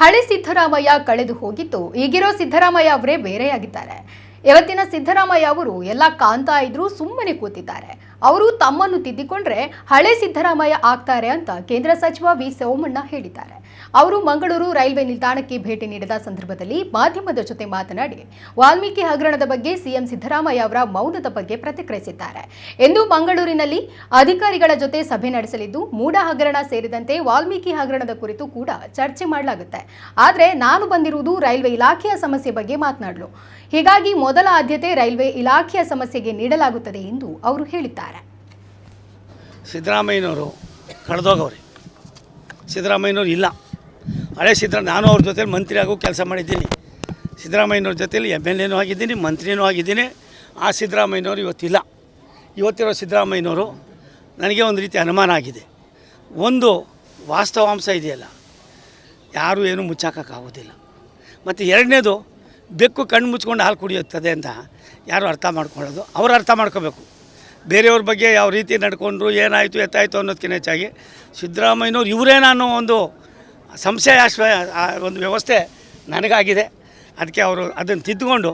ಹಳೆ ಸಿದ್ದರಾಮಯ್ಯ ಕಳೆದು ಹೋಗಿದ್ದು, ಈಗಿರೋ ಸಿದ್ದರಾಮಯ್ಯ ಅವರೇ ಬೇರೆಯಾಗಿದ್ದಾರೆ. ಇವತ್ತಿನ ಸಿದ್ದರಾಮಯ್ಯ ಅವರು ಎಲ್ಲ ಕಾಣ್ತಾ ಇದ್ರು ಸುಮ್ಮನೆ ಕೂತಿದ್ದಾರೆ. ಅವರು ತಮ್ಮನ್ನು ತಿದ್ದಿಕೊಂಡ್ರೆ ಹಳೆ ಸಿದ್ದರಾಮಯ್ಯ ಆಗ್ತಾರೆ ಅಂತ ಕೇಂದ್ರ ಸಚಿವ ವಿ ಸೋಮಣ್ಣ ಹೇಳಿದ್ದಾರೆ. ಅವರು ಮಂಗಳೂರು ರೈಲ್ವೆ ನಿಲ್ದಾಣಕ್ಕೆ ಭೇಟಿ ನೀಡಿದ ಸಂದರ್ಭದಲ್ಲಿ ಮಾಧ್ಯಮದ ಜೊತೆ ಮಾತನಾಡಿ, ವಾಲ್ಮೀಕಿ ಹಗರಣದ ಬಗ್ಗೆ ಸಿಎಂ ಸಿದ್ದರಾಮಯ್ಯ ಅವರ ಮೌನದ ಬಗ್ಗೆ ಪ್ರತಿಕ್ರಿಯಿಸಿದ್ದಾರೆ. ಎಂದು ಮಂಗಳೂರಿನಲ್ಲಿ ಅಧಿಕಾರಿಗಳ ಜೊತೆ ಸಭೆ ನಡೆಸಲಿದ್ದು ಮೂಡ ಹಗರಣ ಸೇರಿದಂತೆ ವಾಲ್ಮೀಕಿ ಹಗರಣದ ಕುರಿತು ಕೂಡ ಚರ್ಚೆ ಮಾಡಲಾಗುತ್ತೆ. ಆದರೆ ನಾನು ಬಂದಿರುವುದು ರೈಲ್ವೆ ಇಲಾಖೆಯ ಸಮಸ್ಯೆ ಬಗ್ಗೆ ಮಾತನಾಡಲು. ಹೀಗಾಗಿ ಮೊದಲ ಆದ್ಯತೆ ರೈಲ್ವೆ ಇಲಾಖೆಯ ಸಮಸ್ಯೆಗೆ ನೀಡಲಾಗುತ್ತದೆ ಎಂದು ಅವರು ಹೇಳಿದ್ದಾರೆ. ಸಿದ್ದರಾಮಯ್ಯನವರು ಕಳೆದೋಗವ್ರಿ. ಸಿದ್ದರಾಮಯ್ಯನವರು ಇಲ್ಲ. ಹಳೆ ಸಿದ್ದರಾಮ ನಾನು ಅವ್ರ ಜೊತೇಲಿ ಮಂತ್ರಿ ಆಗೋ ಕೆಲಸ ಮಾಡಿದ್ದೀನಿ. ಸಿದ್ದರಾಮಯ್ಯನವ್ರ ಜೊತೆಲಿ ಎಂ ಎಲ್ ಎನೂ ಆಗಿದ್ದೀನಿ, ಮಂತ್ರಿನೂ ಆಗಿದ್ದೀನಿ. ಆ ಸಿದ್ದರಾಮಯ್ಯನವರು ಇವತ್ತಿಲ್ಲ. ಇವತ್ತಿರೋ ಸಿದ್ದರಾಮಯ್ಯನವರು ನನಗೆ ಒಂದು ರೀತಿ ಅನುಮಾನ ಆಗಿದೆ. ಒಂದು ವಾಸ್ತವಾಂಶ ಇದೆಯಲ್ಲ, ಯಾರೂ ಏನೂ ಮುಚ್ಚಾಕೋಕ್ಕಾಗೋದಿಲ್ಲ. ಮತ್ತು ಎರಡನೇದು, ಬೆಕ್ಕು ಕಣ್ಣು ಮುಚ್ಕೊಂಡು ಹಾಲು ಕುಡಿಯುತ್ತದೆ ಅಂತ ಯಾರು ಅರ್ಥ ಮಾಡ್ಕೊಳ್ಳೋದು? ಅವರು ಅರ್ಥ ಮಾಡ್ಕೋಬೇಕು. ಬೇರೆಯವ್ರ ಬಗ್ಗೆ ಯಾವ ರೀತಿ ನಡ್ಕೊಂಡ್ರು, ಏನಾಯಿತು, ಎತ್ತಾಯಿತು ಅನ್ನೋದಕ್ಕಿಂತ ಹೆಚ್ಚಾಗಿ ಸಿದ್ದರಾಮಯ್ಯನವ್ರು ಇವರೇ ನಾನು ಒಂದು ಸಂಶಯಾಶ್ವ ಒಂದು ವ್ಯವಸ್ಥೆ ನನಗಾಗಿದೆ. ಅದಕ್ಕೆ ಅವರು ಅದನ್ನು ತಿದ್ದುಕೊಂಡು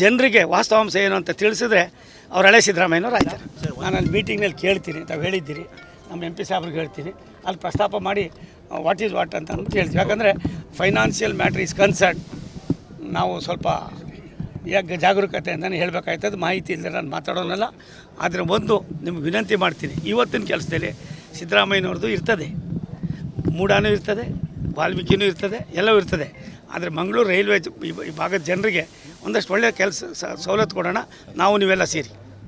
ಜನರಿಗೆ ವಾಸ್ತವಾಂಶ ಏನು ಅಂತ ತಿಳಿಸಿದ್ರೆ ಅವ್ರು ಹಳೆ ಸಿದ್ದರಾಮಯ್ಯನವ್ರು ಆಯ್ತಾರೆ. ನಾನು ಅಲ್ಲಿ ಮೀಟಿಂಗ್ನಲ್ಲಿ ಕೇಳ್ತೀನಿ ತಾವು ಹೇಳಿದ್ದೀರಿ. ನಮ್ಮ ಎಂ ಪಿ ಸಾಹೇಬ್ರಿಗೆ ಹೇಳ್ತೀನಿ. ಅಲ್ಲಿ ಪ್ರಸ್ತಾಪ ಮಾಡಿ ವಾಟ್ ಈಸ್ ವಾಟ್ ಅಂತ ಅಂದ್ಬಿಟ್ಟು ಹೇಳ್ತೀವಿ. ಯಾಕಂದರೆ ಫೈನಾನ್ಷಿಯಲ್ ಮ್ಯಾಟ್ರ್ ಈಸ್ ಕನ್ಸರ್ನ್ ನಾವು ಸ್ವಲ್ಪ ಯಾಕೆ ಜಾಗರೂಕತೆಯಿಂದಲೇ ಹೇಳಬೇಕಾಯ್ತದ್ದು ಮಾಹಿತಿ ಇಲ್ಲದೆ ನಾನು ಮಾತಾಡೋನಲ್ಲ. ಆದರೆ ಒಂದು ನಿಮ್ಗೆ ವಿನಂತಿ ಮಾಡ್ತೀನಿ. ಇವತ್ತಿನ ಕೆಲಸದಲ್ಲಿ ಸಿದ್ದರಾಮಯ್ಯನವ್ರದ್ದು ಇರ್ತದೆ. ಮೂಡಾನೂ ಇರ್ತದೆ. ವಾಲ್ಮೀಕಿನೂ ಇರ್ತದೆ, ಎಲ್ಲವೂ ಇರ್ತದೆ. ಆದರೆ ಮಂಗಳೂರು ರೈಲ್ವೆ ಈ ಭಾಗದ ಜನರಿಗೆ ಒಂದಷ್ಟು ಒಳ್ಳೆಯ ಕೆಲಸ ಸವಲತ್ತು ಕೊಡೋಣ. ನಾವು ನೀವೆಲ್ಲ ಸೇರಿ.